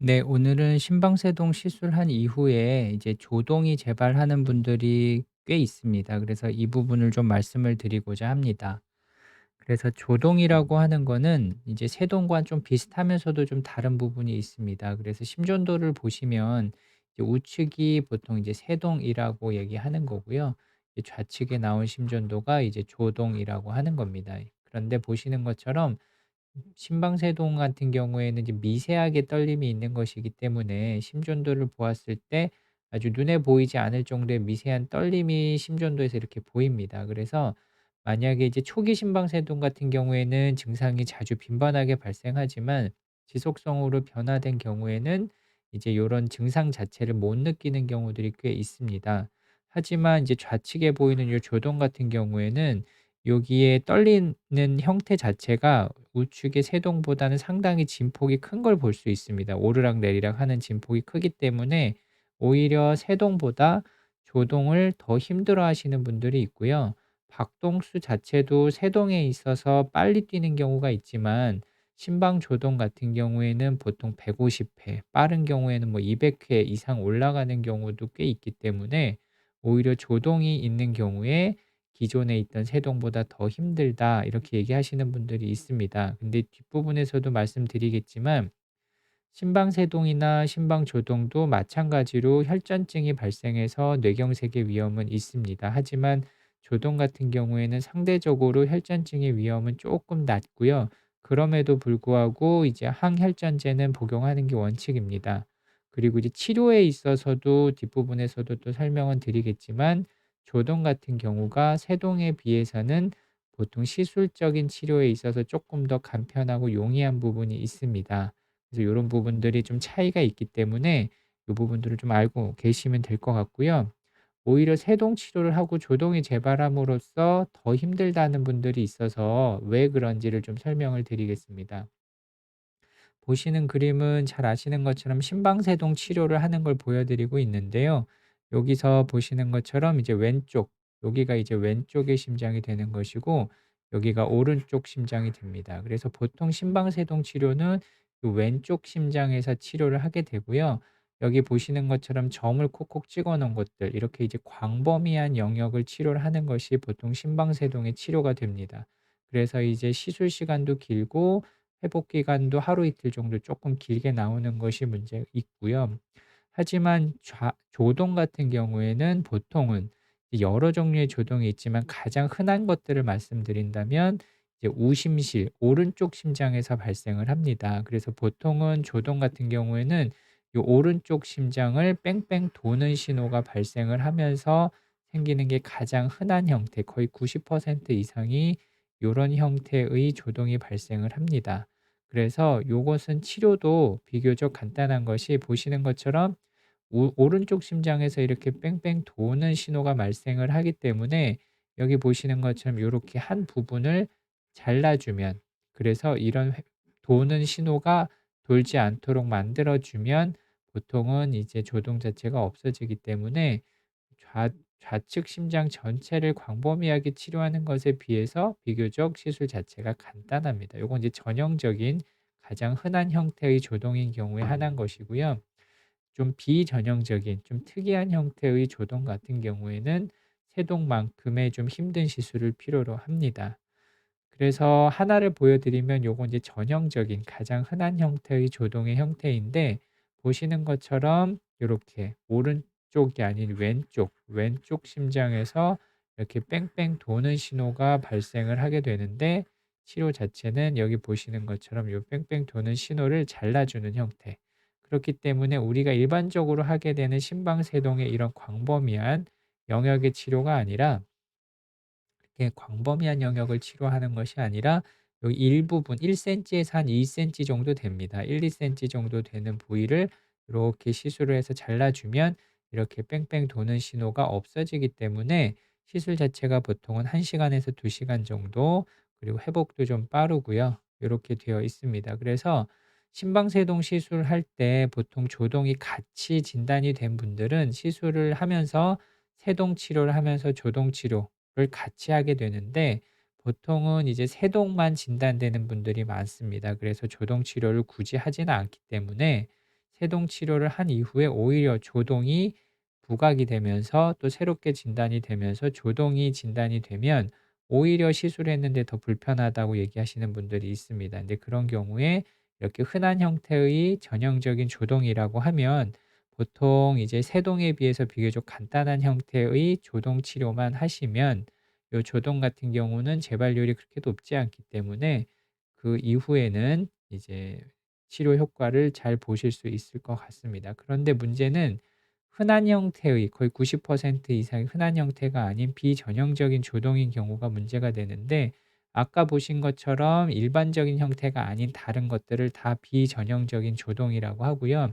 네, 오늘은 심방세동 시술한 이후에 이제 조동이 재발하는 분들이 꽤 있습니다. 그래서 이 부분을 좀 말씀을 드리고자 합니다. 그래서 조동이라고 하는 거는 이제 세동과 좀 비슷하면서도 좀 다른 부분이 있습니다. 그래서 심전도를 보시면 이제 우측이 보통 이제 세동이라고 얘기하는 거고요. 좌측에 나온 심전도가 이제 조동이라고 하는 겁니다. 그런데 보시는 것처럼 심방세동 같은 경우에는 미세하게 떨림이 있는 것이기 때문에 심전도를 보았을 때 아주 눈에 보이지 않을 정도의 미세한 떨림이 심전도에서 이렇게 보입니다. 그래서 만약에 이제 초기 심방세동 같은 경우에는 증상이 자주 빈번하게 발생하지만 지속성으로 변화된 경우에는 이제 요런 증상 자체를 못 느끼는 경우들이 꽤 있습니다. 하지만 이제 좌측에 보이는 요 조동 같은 경우에는 여기에 떨리는 형태 자체가 우측의 세동보다는 상당히 진폭이 큰 걸 볼 수 있습니다. 오르락 내리락 하는 진폭이 크기 때문에 오히려 세동보다 조동을 더 힘들어 하시는 분들이 있고요. 박동수 자체도 세동에 있어서 빨리 뛰는 경우가 있지만 심방 조동 같은 경우에는 보통 150회, 빠른 경우에는 뭐 200회 이상 올라가는 경우도 꽤 있기 때문에 오히려 조동이 있는 경우에 기존에 있던 세동보다 더 힘들다 이렇게 얘기하시는 분들이 있습니다. 근데 뒷부분에서도 말씀드리겠지만 심방세동이나 심방조동도 마찬가지로 혈전증이 발생해서 뇌경색의 위험은 있습니다. 하지만 조동 같은 경우에는 상대적으로 혈전증의 위험은 조금 낮고요. 그럼에도 불구하고 이제 항혈전제는 복용하는 게 원칙입니다. 그리고 이제 치료에 있어서도 뒷부분에서도 또 설명은 드리겠지만 조동 같은 경우가 세동에 비해서는 보통 시술적인 치료에 있어서 조금 더 간편하고 용이한 부분이 있습니다. 그래서 요런 부분들이 좀 차이가 있기 때문에 요 부분들을 좀 알고 계시면 될 것 같고요. 오히려 세동 치료를 하고 조동이 재발함으로써 더 힘들다는 분들이 있어서 왜 그런지를 좀 설명을 드리겠습니다. 보시는 그림은 잘 아시는 것처럼 심방세동 치료를 하는 걸 보여드리고 있는데요. 여기서 보시는 것처럼 이제 왼쪽, 여기가 이제 왼쪽의 심장이 되는 것이고, 여기가 오른쪽 심장이 됩니다. 그래서 보통 심방세동 치료는 그 왼쪽 심장에서 치료를 하게 되고요. 여기 보시는 것처럼 점을 콕콕 찍어 놓은 것들, 이렇게 이제 광범위한 영역을 치료를 하는 것이 보통 심방세동의 치료가 됩니다. 그래서 이제 시술 시간도 길고, 회복 기간도 하루 이틀 정도 조금 길게 나오는 것이 문제 있고요. 하지만 좌 조동 같은 경우에는 보통은 여러 종류의 조동이 있지만 가장 흔한 것들을 말씀드린다면 이제 우심실 오른쪽 심장에서 발생을 합니다. 그래서 보통은 조동 같은 경우에는 이 오른쪽 심장을 뺑뺑 도는 신호가 발생을 하면서 생기는 게 가장 흔한 형태 거의 90% 이상이 요런 형태의 조동이 발생을 합니다. 그래서 요것은 치료도 비교적 간단한 것이 보시는 것처럼 우 오른쪽 심장에서 이렇게 뺑뺑 도는 신호가 발생을 하기 때문에 여기 보시는 것처럼 요렇게 한 부분을 잘라 주면 그래서 이런 회 도는 신호가 돌지 않도록 만들어 주면 보통은 이제 조동 자체가 없어지기 때문에 좌 좌측 심장 전체를 광범위하게 치료하는 것에 비해서 비교적 시술 자체가 간단합니다. 요건 이제 전형적인 가장 흔한 형태의 조동인 경우에 한한 것이고요. 좀 비전형적인 좀 특이한 형태의 조동 같은 경우에는 세동만큼의 좀 힘든 시술을 필요로 합니다. 그래서 하나를 보여드리면 요건 이제 전형적인 가장 흔한 형태의 조동의 형태인데 보시는 것처럼 요렇게 오른쪽이 아닌 왼쪽, 왼쪽 심장에서 이렇게 뺑뺑 도는 신호가 발생을 하게 되는데 치료 자체는 여기 보시는 것처럼 요 뺑뺑 도는 신호를 잘라주는 형태. 그렇기 때문에 우리가 일반적으로 하게 되는 심방세동의 이런 광범위한 영역의 치료가 아니라 이렇게 광범위한 영역을 치료하는 것이 아니라 여기 일부분 1cm에서 한 2cm 정도 됩니다. 1, 2cm 정도 되는 부위를 이렇게 시술을 해서 잘라주면 이렇게 뺑뺑 도는 신호가 없어지기 때문에 시술 자체가 보통은 1시간에서 2시간 정도 그리고 회복도 좀 빠르고요. 이렇게 되어 있습니다. 그래서 심방세동 시술할 때 보통 조동이 같이 진단이 된 분들은 시술을 하면서 세동 치료를 하면서 조동 치료를 같이 하게 되는데 보통은 이제 세동만 진단되는 분들이 많습니다. 그래서 조동 치료를 굳이 하지는 않기 때문에 세동 치료를 한 이후에 오히려 조동이 부각이 되면서 또 새롭게 진단이 되면서 조동이 진단이 되면 오히려 시술했는데 더 불편하다고 얘기하시는 분들이 있습니다. 근데 그런 경우에 이렇게 흔한 형태의 전형적인 조동이라고 하면 보통 이제 세동에 비해서 비교적 간단한 형태의 조동 치료만 하시면 요 조동 같은 경우는 재발률이 그렇게 높지 않기 때문에 그 이후에는 이제 치료 효과를 잘 보실 수 있을 것 같습니다. 그런데 문제는 흔한 형태의 거의 90% 이상의 흔한 형태가 아닌 비전형적인 조동인 경우가 문제가 되는데 아까 보신 것처럼 일반적인 형태가 아닌 다른 것들을 다 비전형적인 조동이라고 하고요.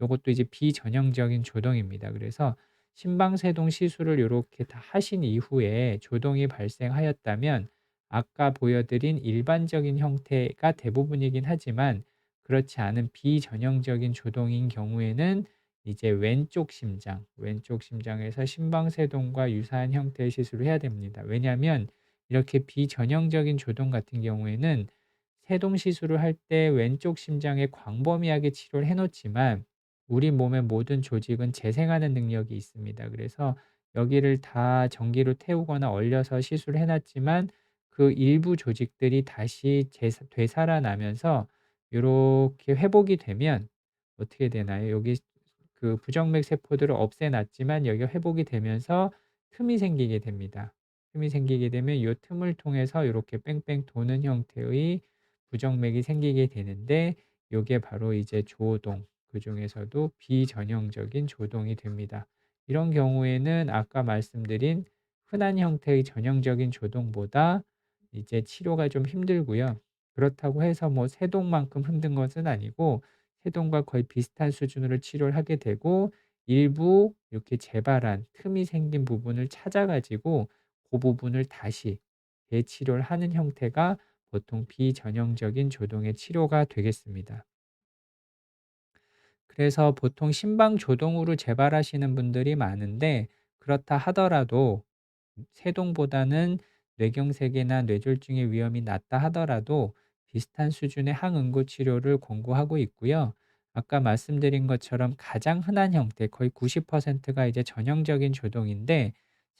요것도 이제 비전형적인 조동입니다. 그래서 심방세동 시술을 요렇게 다 하신 이후에 조동이 발생하였다면 아까 보여드린 일반적인 형태가 대부분이긴 하지만 그렇지 않은 비전형적인 조동인 경우에는 이제 왼쪽 심장, 왼쪽 심장에서 심방세동과 유사한 형태의 시술을 해야 됩니다. 왜냐하면 이렇게 비전형적인 조동 같은 경우에는 세동 시술을 할 때 왼쪽 심장에 광범위하게 치료를 해 놓지만 우리 몸의 모든 조직은 재생하는 능력이 있습니다. 그래서 여기를 다 전기로 태우거나 얼려서 시술을 해 놨지만 그 일부 조직들이 다시 재사 되살아나면서 요렇게 회복이 되면 어떻게 되나요? 여기 그 부정맥 세포들을 없애 놨지만 여기가 회복이 되면서 틈이 생기게 됩니다. 틈이 생기게 되면 요 틈을 통해서 요렇게 뺑뺑 도는 형태의 부정맥이 생기게 되는데 요게 바로 이제 조동, 그 중에서도 비전형적인 조동이 됩니다. 이런 경우에는 아까 말씀드린 흔한 형태의 전형적인 조동보다 이제 치료가 좀 힘들고요. 그렇다고 해서 뭐 세동만큼 힘든 것은 아니고 세동과 거의 비슷한 수준으로 치료를 하게 되고 일부 이렇게 재발한 틈이 생긴 부분을 찾아 가지고 그 부분을 다시 재치료를 하는 형태가 보통 비전형적인 조동의 치료가 되겠습니다. 그래서 보통 심방 조동으로 재발하시는 분들이 많은데 그렇다 하더라도 세동보다는 뇌경색이나 뇌졸중의 위험이 낮다 하더라도 비슷한 수준의 항응고 치료를 권고하고 있고요. 아까 말씀드린 것처럼 가장 흔한 형태, 거의 90%가 이제 전형적인 조동인데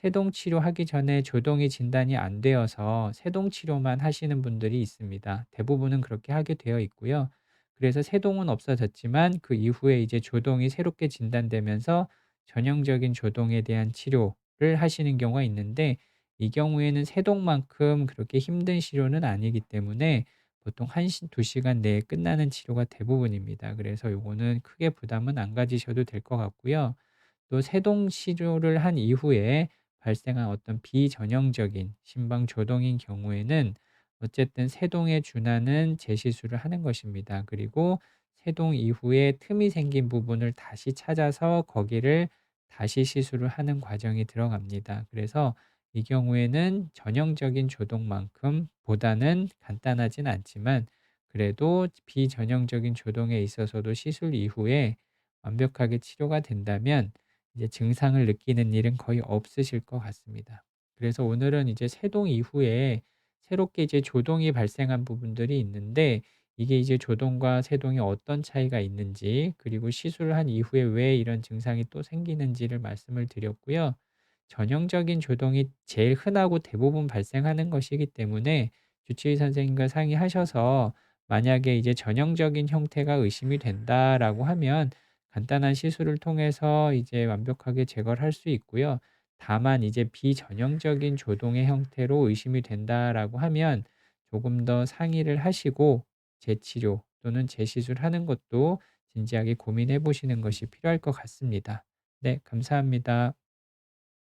세동 치료하기 전에 조동이 진단이 안 되어서 세동 치료만 하시는 분들이 있습니다. 대부분은 그렇게 하게 되어 있고요. 그래서 세동은 없어졌지만 그 이후에 이제 조동이 새롭게 진단되면서 전형적인 조동에 대한 치료를 하시는 경우가 있는데 이 경우에는 세동만큼 그렇게 힘든 치료는 아니기 때문에 보통 1시 2 시간 내에 끝나는 치료가 대부분입니다. 그래서 요거는 크게 부담은 안 가지셔도 될 것 같고요. 또 세동 치료를 한 이후에 발생한 어떤 비전형적인 심방 조동인 경우에는 어쨌든 세동에 준하는 재시술을 하는 것입니다. 그리고 세동 이후에 틈이 생긴 부분을 다시 찾아서 거기를 다시 시술을 하는 과정이 들어갑니다. 그래서 이 경우에는 전형적인 조동만큼 보다는 간단하진 않지만 그래도 비전형적인 조동에 있어서도 시술 이후에 완벽하게 치료가 된다면 이제 증상을 느끼는 일은 거의 없으실 것 같습니다. 그래서 오늘은 이제 세동 이후에 새롭게 이제 조동이 발생한 부분들이 있는데 이게 이제 조동과 세동이 어떤 차이가 있는지 그리고 시술을 한 이후에 왜 이런 증상이 또 생기는지를 말씀을 드렸고요. 전형적인 조동이 제일 흔하고 대부분 발생하는 것이기 때문에 주치의 선생님과 상의하셔서 만약에 이제 전형적인 형태가 의심이 된다라고 하면 간단한 시술을 통해서 이제 완벽하게 제거를 할 수 있고요. 다만 이제 비전형적인 조동의 형태로 의심이 된다라고 하면 조금 더 상의를 하시고 재치료 또는 재시술하는 것도 진지하게 고민해 보시는 것이 필요할 것 같습니다. 네, 감사합니다.